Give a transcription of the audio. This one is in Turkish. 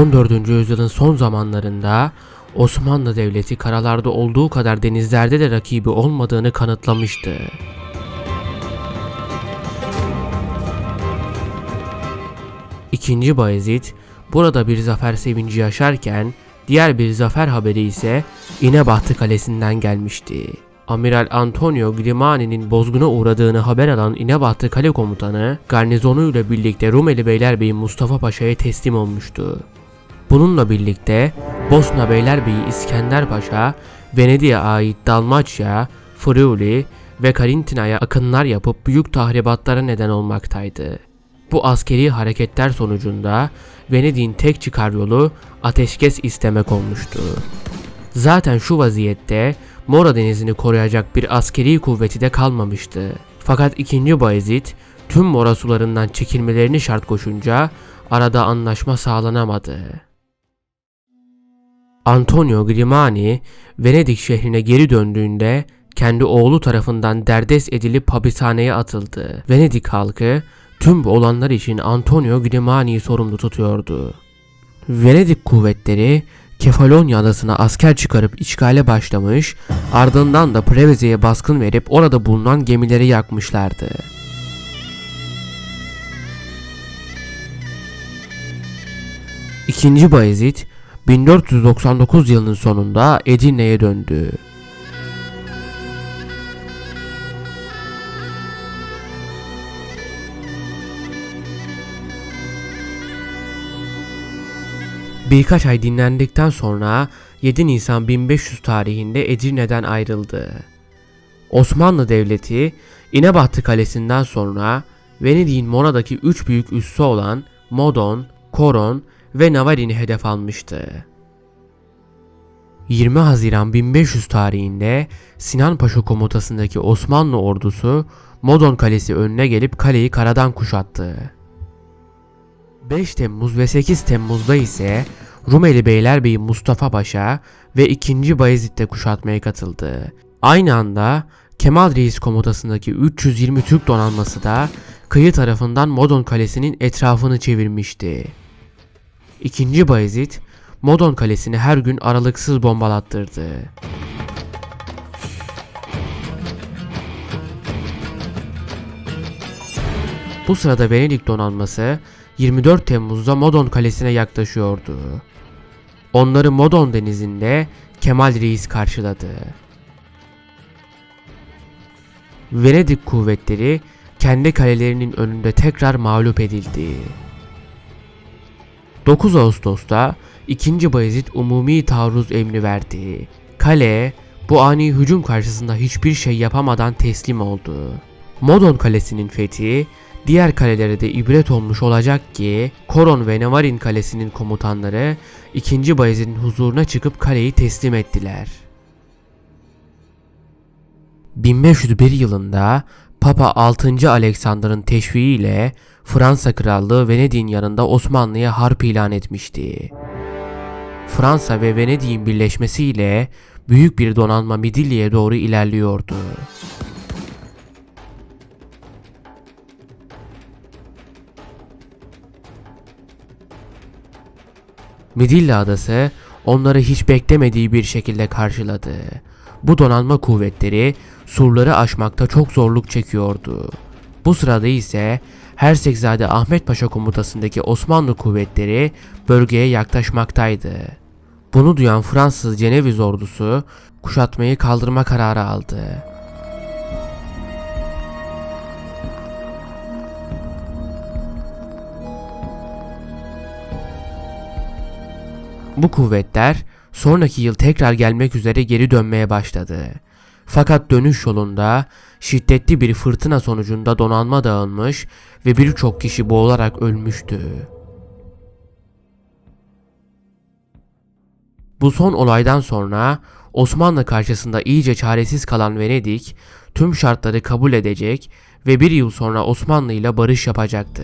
14. yüzyılın son zamanlarında Osmanlı Devleti karalarda olduğu kadar denizlerde de rakibi olmadığını kanıtlamıştı. İkinci Bayezid burada bir zafer sevinci yaşarken diğer bir zafer haberi ise İnebahtı Kalesi'nden gelmişti. Amiral Antonio Grimani'nin bozguna uğradığını haber alan İnebahtı Kale Komutanı garnizonuyla birlikte Rumeli Beylerbeyi Mustafa Paşa'ya teslim olmuştu. Bununla birlikte Bosna Beylerbeyi İskender Paşa, Venedik'e ait Dalmaçya, Friuli ve Karintina'ya akınlar yapıp büyük tahribatlara neden olmaktaydı. Bu askeri hareketler sonucunda Venedik'in tek çıkar yolu ateşkes istemek olmuştu. Zaten şu vaziyette Mora Denizi'ni koruyacak bir askeri kuvveti de kalmamıştı. Fakat 2. Bayezid tüm Mora sularından çekilmelerini şart koşunca arada anlaşma sağlanamadı. Antonio Grimani Venedik şehrine geri döndüğünde kendi oğlu tarafından derdest edilip hapishaneye atıldı. Venedik halkı tüm bu olanlar için Antonio Grimani'yi sorumlu tutuyordu. Venedik kuvvetleri Kefalonya adasına asker çıkarıp işgale başlamış, ardından da Preveze'ye baskın verip orada bulunan gemileri yakmışlardı. İkinci Bayezid 1499 yılının sonunda Edirne'ye döndü. Birkaç ay dinlendikten sonra 7 Nisan 1500 tarihinde Edirne'den ayrıldı. Osmanlı Devleti İnebahtı Kalesi'nden sonra Venedik'in Mona'daki üç büyük üssü olan Modon, Koron ve Navarin'i hedef almıştı. 20 Haziran 1500 tarihinde Sinan Paşa komutasındaki Osmanlı ordusu Modon Kalesi önüne gelip kaleyi karadan kuşattı. 5 Temmuz ve 8 Temmuz'da ise Rumeli Beylerbeyi Mustafa Paşa ve 2. Bayezid de kuşatmaya katıldı. Aynı anda Kemal Reis komutasındaki 320 Türk donanması da kıyı tarafından Modon Kalesi'nin etrafını çevirmişti. 2. Bayezid Modon Kalesi'ni her gün aralıksız bombalattırdı. Bu sırada Venedik donanması 24 Temmuz'da Modon Kalesi'ne yaklaşıyordu. Onları Modon denizinde Kemal Reis karşıladı. Venedik kuvvetleri kendi kalelerinin önünde tekrar mağlup edildi. 9 Ağustos'ta 2. Bayezid umumi taarruz emri verdi. Kale bu ani hücum karşısında hiçbir şey yapamadan teslim oldu. Modon Kalesi'nin fethi diğer kalelere de ibret olmuş olacak ki Koron ve Navarin Kalesi'nin komutanları 2. Bayezid'in huzuruna çıkıp kaleyi teslim ettiler. 1501 yılında Papa 6. Alexander'ın teşviğiyle Fransa Krallığı Venedik'in yanında Osmanlı'ya harp ilan etmişti. Fransa ve Venedik'in birleşmesiyle büyük bir donanma Midilli'ye doğru ilerliyordu. Midilli adası onları hiç beklemediği bir şekilde karşıladı. Bu donanma kuvvetleri surları aşmakta çok zorluk çekiyordu. Bu sırada ise Hersekzade Ahmet Paşa komutasındaki Osmanlı kuvvetleri bölgeye yaklaşmaktaydı. Bunu duyan Fransız Ceneviz ordusu kuşatmayı kaldırma kararı aldı. Bu kuvvetler sonraki yıl tekrar gelmek üzere geri dönmeye başladı. Fakat dönüş yolunda şiddetli bir fırtına sonucunda donanma dağılmış ve birçok kişi boğularak ölmüştü. Bu son olaydan sonra Osmanlı karşısında iyice çaresiz kalan Venedik tüm şartları kabul edecek ve bir yıl sonra Osmanlı ile barış yapacaktı.